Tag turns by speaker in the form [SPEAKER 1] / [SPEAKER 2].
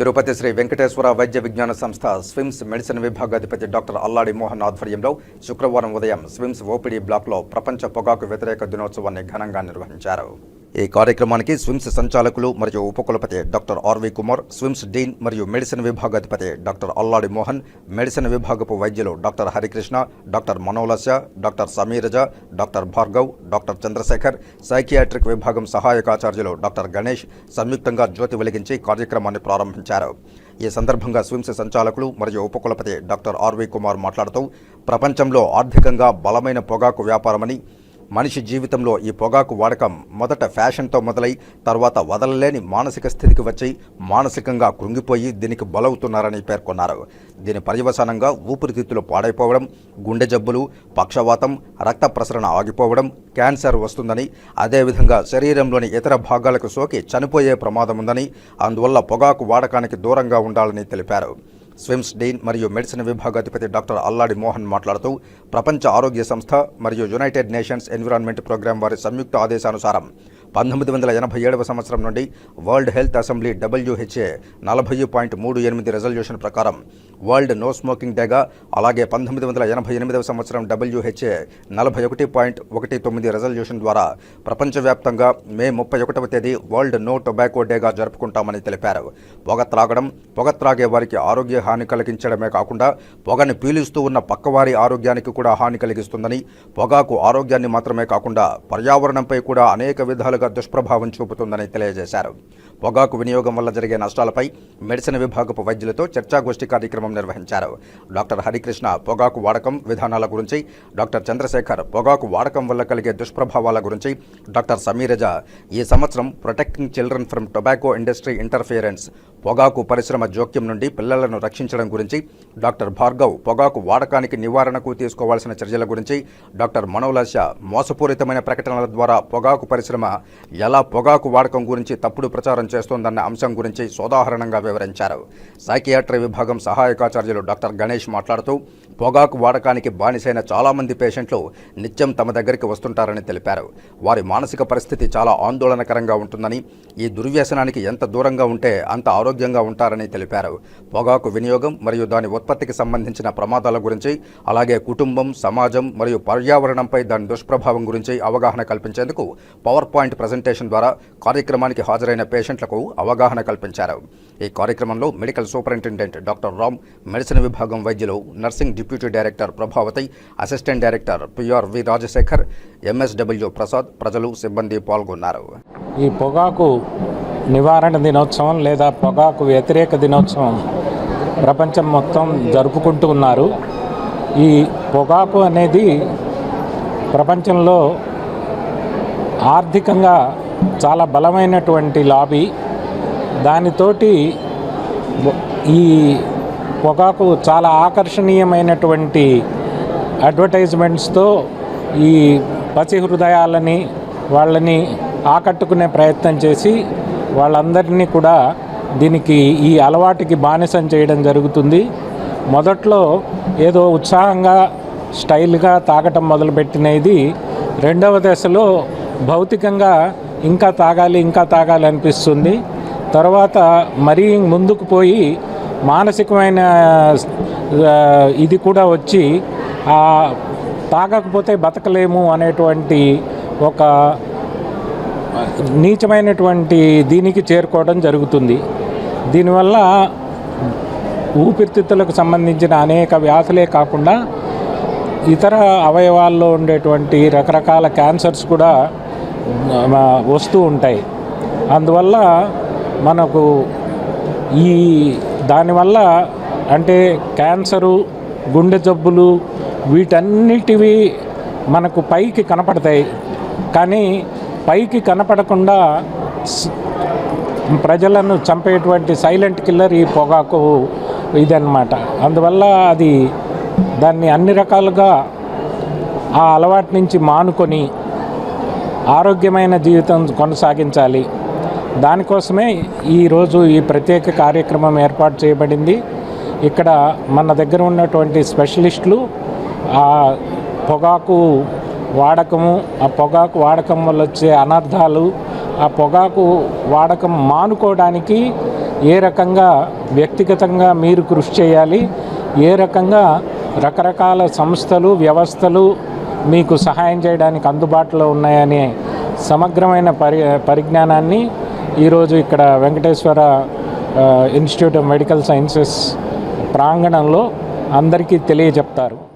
[SPEAKER 1] తిరుపతి శ్రీ వెంకటేశ్వర వైద్య విజ్ఞాన సంస్థ స్విమ్స్ మెడిసిన్ విభాగాధిపతి డాక్టర్ అల్లాడి మోహన్ ఆధ్వర్యంలో శుక్రవారం ఉదయం స్విమ్స్ ఓపీడీ బ్లాక్లో ప్రపంచ పొగాకు వ్యతిరేక దినోత్సవాన్ని ఘనంగా నిర్వహించారు. ఈ కార్యక్రమానికి స్విమ్స్ సంచాలకులు మరియు ఉపకులపతి doctor RV Kumar SVIMS dean మరియు మెడిసిన్ విభాగాధిపతి డాక్టర్ అల్లాడి మోహన్ మెడిసిన్ విభాగపు వైద్యులు doctor Harikrishna doctor Manolasa doctor Sameeraja doctor Bhargav doctor Chandrashekhar psychiatric విభాగం సహాయకాచార్యులు డాక్టర్ గణేష్ సంయుక్తంగా జ్యోతి వెలిగించి కార్యక్రమాన్ని ప్రారంభించారు. ఈ సందర్భంగా స్విమ్స్ సంచాలకులు మరియు ఉపకులపతి డాక్టర్ ఆర్వి కుమార్ మాట్లాడుతూ ప్రపంచంలో ఆర్థికంగా బలమైన పొగాకు వ్యాపారమని మనిషి జీవితంలో ఈ పొగాకు వాడకం మొదట ఫ్యాషన్తో మొదలై తర్వాత వదలలేని మానసిక స్థితికి వచ్చి మానసికంగా కృంగిపోయి దీనికి బలవుతున్నారని పేర్కొన్నారు. దీని పర్యవసానంగా ఊపిరితిత్తులు పాడైపోవడం గుండె జబ్బులు పక్షవాతం రక్త ప్రసరణ ఆగిపోవడం క్యాన్సర్ వస్తుందని అదేవిధంగా శరీరంలోని ఇతర భాగాలకు సోకి చనిపోయే ప్రమాదం ఉందని అందువల్ల పొగాకు వాడకానికి దూరంగా ఉండాలని తెలిపారు. స్విమ్స్ డీన్ మరియు మెడిసిన్ విభాగాధిపతి డాక్టర్ అల్లాడి మోహన్ మాట్లాడుతూ ప్రపంచ ఆరోగ్య సంస్థ మరియు యునైటెడ్ నేషన్స్ ఎన్విరాన్మెంట్ ప్రోగ్రాం వారి సంయుక్త ఆదేశానుసారం పంతొమ్మిది వందల ఎనభై ఏడవ సంవత్సరం నుండి వరల్డ్ హెల్త్ అసెంబ్లీ డబ్ల్యూహెచ్ఏ నలభై పాయింట్ మూడు ఎనిమిది రెజల్యూషన్ ప్రకారం వరల్డ్ నో స్మోకింగ్ డేగా అలాగే పంతొమ్మిది వందల ఎనభై ఎనిమిదవ సంవత్సరం డబ్ల్యూహెచ్ఏ నలభై ఒకటి పాయింట్ ఒకటి తొమ్మిది రెజల్యూషన్ ద్వారా ప్రపంచవ్యాప్తంగా మే ముప్పై ఒకటవ తేదీ వరల్డ్ నో టొబాకో డేగా జరుపుకుంటామని తెలిపారు. పొగ త్రాగడం పొగ త్రాగే వారికి ఆరోగ్య హాని కలిగించడమే కాకుండా పొగని పీలుస్తూ ఉన్న పక్కవారి ఆరోగ్యానికి కూడా హాని కలిగిస్తుందని పొగాకు ఆరోగ్యాన్ని మాత్రమే కాకుండా పర్యావరణంపై కూడా అనేక విధాలుగా దుష్ప్రభావం చూపుతుందని తెలియజేశారు. పొగాకు వినియోగం వల్ల జరిగే నష్టాలపై మెడిసిన్ విభాగపు వైద్యులతో చర్చాగోష్ఠి కార్యక్రమం నిర్వహించారు. డాక్టర్ హరికృష్ణ పొగాకు వాడకం విధానాల గురించి డాక్టర్ చంద్రశేఖర్ పొగాకు వాడకం వల్ల కలిగే దుష్ప్రభావాల గురించి డాక్టర్ సమీరజ ఈ సంవత్సరం protecting children from tobacco industry interference పొగాకు పరిశ్రమ జోక్యం నుండి పిల్లలను రక్షించడం గురించి డాక్టర్ భార్గవ్ పొగాకు వాడకానికి నివారణకు తీసుకోవాల్సిన చర్యల గురించి డాక్టర్ మనోలాష మోసపూరితమైన ప్రకటనల ద్వారా పొగాకు పరిశ్రమ ఎలా పొగాకు వాడకం గురించి తప్పుడు ప్రచారం చేస్తోందన్న అంశం గురించి సోదాహరణంగా వివరించారు. సైకియాట్రీ విభాగం సహాయకాచార్యులు డాక్టర్ గణేష్ మాట్లాడుతూ పొగాకు వాడకానికి బానిసైన చాలామంది పేషెంట్లు నిత్యం తమ దగ్గరికి వస్తుంటారని తెలిపారు. వారి మానసిక పరిస్థితి చాలా ఆందోళనకరంగా ఉంటుందని ఈ దుర్వ్యసనానికి ఎంత దూరంగా ఉంటే అంత ఆరోగ్యంగా ఉంటారని తెలిపారు. పొగాకు వినియోగం మరియు దాని ఉత్పత్తికి సంబంధించిన ప్రమాదాల గురించి అలాగే కుటుంబం సమాజం మరియు పర్యావరణంపై దాని దుష్ప్రభావం గురించి అవగాహన కల్పించేందుకు పవర్ పాయింట్ ప్రజెంటేషన్ ద్వారా కార్యక్రమానికి హాజరైన పేషెంట్లకు అవగాహన కల్పించారు. ఈ కార్యక్రమంలో medical superintendent doctor Ram medicine విభాగం వైద్యులు nursing deputy director Prabhavathi assistant director PR V. Rajasekhar MSW Prasad ప్రజలు సిబ్బంది పాల్గొన్నారు.
[SPEAKER 2] ఈ పొగాకు నివారణ దినోత్సవం లేదా పొగాకు వ్యతిరేక దినోత్సవం ప్రపంచం మొత్తం జరుపుకుంటూ ఉన్నారు. ఈ పొగాకు అనేది ప్రపంచంలో ఆర్థికంగా చాలా బలమైనటువంటి లాబీ. దానితోటి ఈ పొగాకు చాలా ఆకర్షణీయమైనటువంటి అడ్వర్టైజ్మెంట్స్తో ఈ పసి హృదయాలని వాళ్ళని ఆకట్టుకునే ప్రయత్నం చేసి వాళ్ళందరినీ కూడా దీనికి ఈ అలవాటుకి బానిసం చేయడం జరుగుతుంది. మొదట్లో ఏదో ఉత్సాహంగా స్టైల్గా తాగటం మొదలుపెట్టినది రెండవ దశలో భౌతికంగా ఇంకా తాగాలి ఇంకా తాగాలి అనిపిస్తుంది. తర్వాత మరీ ముందుకు పోయి మానసికమైన ఇది కూడా వచ్చి తాగకపోతే బతకలేము అనేటువంటి ఒక నీచమైనటువంటి దీనికి చేరుకోవడం జరుగుతుంది. దీనివల్ల ఊపిరితిత్తులకు సంబంధించిన అనేక వ్యాధులే కాకుండా ఇతర అవయవాల్లో ఉండేటువంటి రకరకాల క్యాన్సర్స్ కూడా వస్తూ ఉంటాయి. అందువల్ల మనకు ఈ దానివల్ల అంటే క్యాన్సరు గుండె జబ్బులు వీటన్నిటివి మనకు పైకి కనపడతాయి. కానీ పైకి కనపడకుండా ప్రజలను చంపేటువంటి సైలెంట్ కిల్లర్ ఈ పొగాకు ఇదన్నమాట. అందువల్ల అది దాన్ని అన్ని రకాలుగా ఆ అలవాటు నుంచి మానుకొని ఆరోగ్యమైన జీవితం కొనసాగించాలి. దానికోసమే ఈరోజు ఈ ప్రత్యేక కార్యక్రమం ఏర్పాటు చేయబడింది. ఇక్కడ మన దగ్గర ఉన్నటువంటి స్పెషలిస్టులు ఆ పొగాకు వాడకము ఆ పొగాకు వాడకం వల్ల వచ్చే అనర్థాలు ఆ పొగాకు వాడకం మానుకోవడానికి ఏ రకంగా వ్యక్తిగతంగా మీరు కృషి చేయాలి ఏ రకంగా రకరకాల సంస్థలు వ్యవస్థలు మీకు సహాయం చేయడానికి అందుబాటులో ఉన్నాయనే సమగ్రమైన పరి పరిజ్ఞానాన్ని ఈరోజు ఇక్కడ Venkateswara institute of medical sciences ప్రాంగణంలో అందరికీ తెలియజెప్తారు.